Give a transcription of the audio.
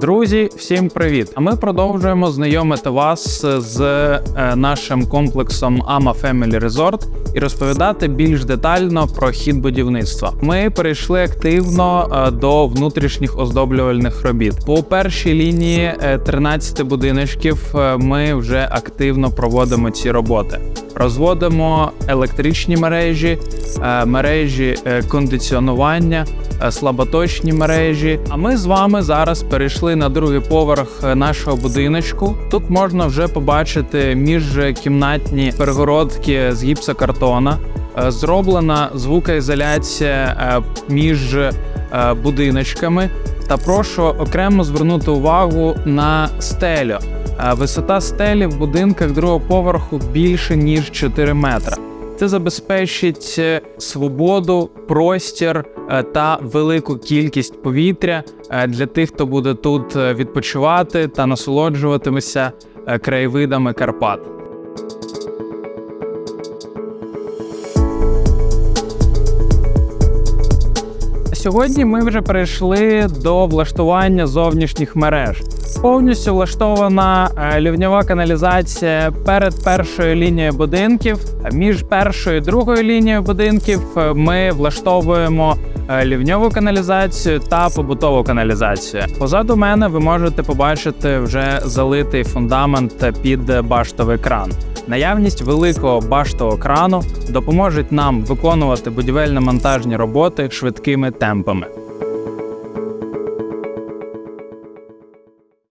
Друзі, всім привіт! А ми продовжуємо знайомити вас з е, нашим комплексом AMA Family Resort і розповідати більш детально про хід будівництва. Ми перейшли активно е, до внутрішніх оздоблювальних робіт. По першій лінії е, 13 будиночків е, ми вже активно проводимо ці роботи. Розводимо електричні мережі, е, мережі е, кондиціонування, е, слаботочні мережі. А ми з вами зараз перейшли на другий поверх нашого будиночку. Тут можна вже побачити міжкімнатні перегородки з гіпсокартона. Зроблена звукоізоляція між будиночками. Та прошу окремо звернути увагу на стелю. Висота стелі в будинках другого поверху більше ніж 4 метра. Це забезпечить е, свободу, простір е, та велику кількість повітря е, для тих, хто буде тут відпочивати та насолоджуватиметься краєвидами Карпат. Сьогодні ми вже перейшли до влаштування зовнішніх мереж. Повністю влаштована е, лівньова каналізація перед першою лінією будинків. Між першою і другою лінією будинків е, ми влаштовуємо е, лівньову каналізацію та побутову каналізацію. Позаду мене ви можете побачити вже залитий фундамент під баштовий кран. Наявність великого баштового крану допоможе нам виконувати будівельно-монтажні роботи швидкими темпами.